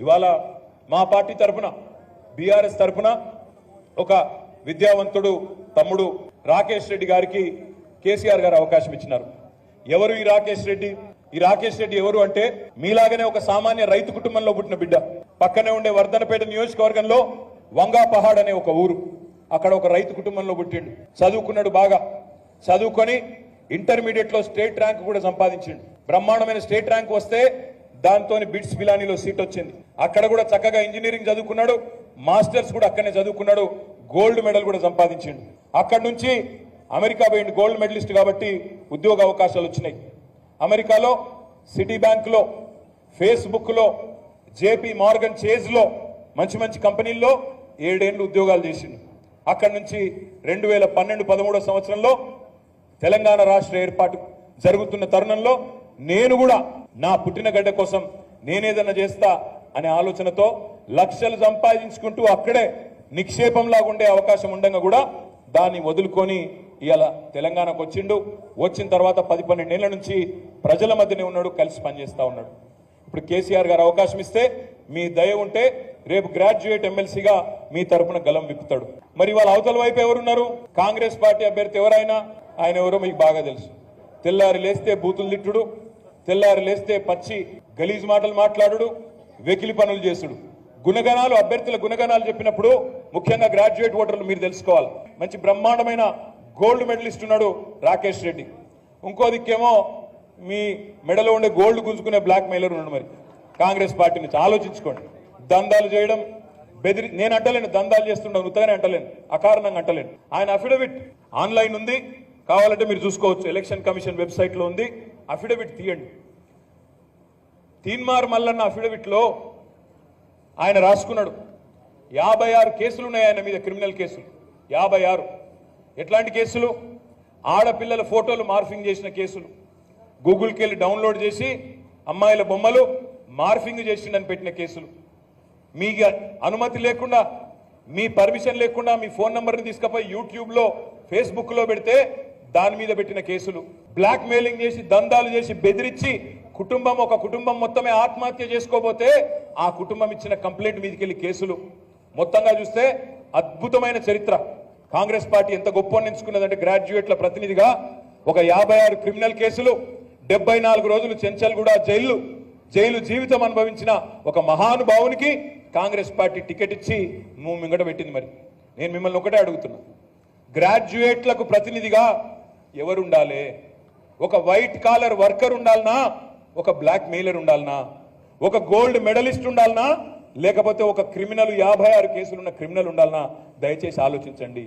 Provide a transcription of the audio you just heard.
ఇవాళ మా పార్టీ తరఫున బీఆర్ఎస్ తరఫున ఒక విద్యావంతుడు తమ్ముడు రాకేష్ రెడ్డి గారికి కేసీఆర్ గారు అవకాశం ఇచ్చినారు. ఎవరు ఈ రాకేష్ రెడ్డి? ఈ రాకేష్ రెడ్డి ఎవరు అంటే మీలాగనే ఒక సామాన్య రైతు కుటుంబంలో పుట్టిన బిడ్డ. పక్కనే ఉండే వర్ధనపేట నియోజకవర్గంలో వంగాపహాడ్ అనే ఒక ఊరు. అక్కడ ఒక రైతు కుటుంబంలో పుట్టిండు. చదువుకున్నాడు బాగా. చదువుకొని ఇంటర్మీడియట్లో స్టేట్ ర్యాంక్ కూడా సంపాదించిండు. బ్రహ్మాండమైన స్టేట్ ర్యాంక్ వస్తే దాంతో బిట్స్ పిలానీలో సీట్ వచ్చింది. అక్కడ కూడా చక్కగా ఇంజనీరింగ్ చదువుకున్నాడు. మాస్టర్స్ కూడా అక్కడనే చదువుకున్నాడు. గోల్డ్ మెడల్ కూడా సంపాదించిండు. అక్కడి నుంచి అమెరికా పోయిండు గోల్డ్ మెడలిస్ట్ కాబట్టి ఉద్యోగ అవకాశాలు వచ్చినాయి. అమెరికాలో సిటీ బ్యాంక్లో ఫేస్బుక్లో జేపీ మార్గన్ చేజ్లో మంచి మంచి కంపెనీల్లో ఏడేళ్ళు ఉద్యోగాలు చేసిండు. అక్కడి నుంచి రెండు వేల పన్నెండు పదమూడో సంవత్సరంలో తెలంగాణ రాష్ట్ర ఏర్పాటు జరుగుతున్న తరుణంలో నేను కూడా నా పుట్టిన గడ్డ కోసం నేనేదన్నా చేస్తా అనే ఆలోచనతో లక్షలు సంపాదించుకుంటూ అక్కడే నిక్షేపంలాగా ఉండే అవకాశం ఉండగా కూడా దాన్ని వదులుకొని ఇవాళ తెలంగాణకు వచ్చిండు. వచ్చిన తర్వాత పది పన్నెండేళ్ళ నుంచి ప్రజల మధ్యనే ఉన్నాడు కలిసి పనిచేస్తూ ఉన్నాడు. ఇప్పుడు కేసీఆర్ గారు అవకాశం ఇస్తే మీ దయ ఉంటే రేపు గ్రాడ్యుయేట్ ఎమ్మెల్సీగా మీ తరఫున గలం విప్పుతాడు. మరి వాళ్ళ అవతల వైపు ఎవరున్నారు? కాంగ్రెస్ పార్టీ అభ్యర్థి ఎవరైనా? ఆయన ఎవరో మీకు బాగా తెలుసు. తెల్లారి లేస్తే బూతులు తిట్టుడు. తెల్లారి లేస్తే పచ్చి గలీజ్ మాటలు మాట్లాడుడు వెకిలి పనులు చేసుడు. గుణగణాలు అభ్యర్థుల గుణగణాలు చెప్పినప్పుడు ముఖ్యంగా గ్రాడ్యుయేట్ ఓటర్లు మీరు తెలుసుకోవాలి. మంచి బ్రహ్మాండమైన గోల్డ్ మెడలిస్ట్ ఉన్నాడు రాకేష్ రెడ్డి. ఇంకో దిక్కేమో మీ మెడలో ఉండే గోల్డ్ గుంజుకునే బ్లాక్ మెయిలర్ ఉన్నాడు మరి. కాంగ్రెస్ పార్టీ నుంచి ఆలోచించుకోండి. దందాలు చేయడం బెదిరి నేను అంటలేను దందాలు చేస్తున్నాను ఉత్తగానే అంటలేను అకారణంగా అంటలేను. ఆయన అఫిడవిట్ ఆన్లైన్ ఉంది. కావాలంటే మీరు చూసుకోవచ్చు. ఎలక్షన్ కమిషన్ వెబ్సైట్లో ఉంది. అఫిడవిట్ తీయండి. తీన్మార్ మల్లన్న అఫిడవిట్లో ఆయన రాసుకున్నాడు. యాభై ఆరు కేసులు ఉన్నాయి ఆయన మీద క్రిమినల్ కేసులు. యాభై ఆరు. ఎట్లాంటి కేసులు? ఆడపిల్లల ఫోటోలు మార్ఫింగ్ చేసిన కేసులు. గూగుల్కి వెళ్ళి డౌన్లోడ్ చేసి అమ్మాయిల బొమ్మలు మార్ఫింగ్ చేసిండని పెట్టిన కేసులు. మీ అనుమతి లేకుండా మీ పర్మిషన్ లేకుండా మీ ఫోన్ నెంబర్ని తీసుకుపోయి యూట్యూబ్లో ఫేస్బుక్లో పెడితే దాని మీద పెట్టిన కేసులు. బ్లాక్ మెయిలింగ్ చేసి దందాలు చేసి బెదిరించి కుటుంబం ఒక కుటుంబం మొత్తమే ఆత్మహత్య చేసుకోబోతే ఆ కుటుంబం ఇచ్చిన కంప్లైంట్ మీదకెళ్ళి కేసులు. మొత్తంగా చూస్తే అద్భుతమైన చరిత్ర. కాంగ్రెస్ పార్టీ ఎంత గొప్ప ఎంచుకున్నదంటే గ్రాడ్యుయేట్ల ప్రతినిధిగా ఒక యాభై ఆరు క్రిమినల్ కేసులు డెబ్బై నాలుగు రోజులు చెంచల్గూడ జైలు జైలు జీవితం అనుభవించిన ఒక మహానుభావునికి కాంగ్రెస్ పార్టీ టికెట్ ఇచ్చి నువ్వు మింగట పెట్టింది మరి. నేను మిమ్మల్ని ఒకటే అడుగుతున్నా. గ్రాడ్యుయేట్లకు ప్రతినిధిగా ఎవరుండాలి? ఒక వైట్ కాలర్ వర్కర్ ఉండాలనా? ఒక బ్లాక్ మెయిలర్ ఉండాలనా? ఒక గోల్డ్ మెడలిస్ట్ ఉండాలనా? లేకపోతే ఒక క్రిమినల్ యాభై ఆరు కేసులున్న క్రిమినల్ ఉండాలనా? దయచేసి ఆలోచించండి.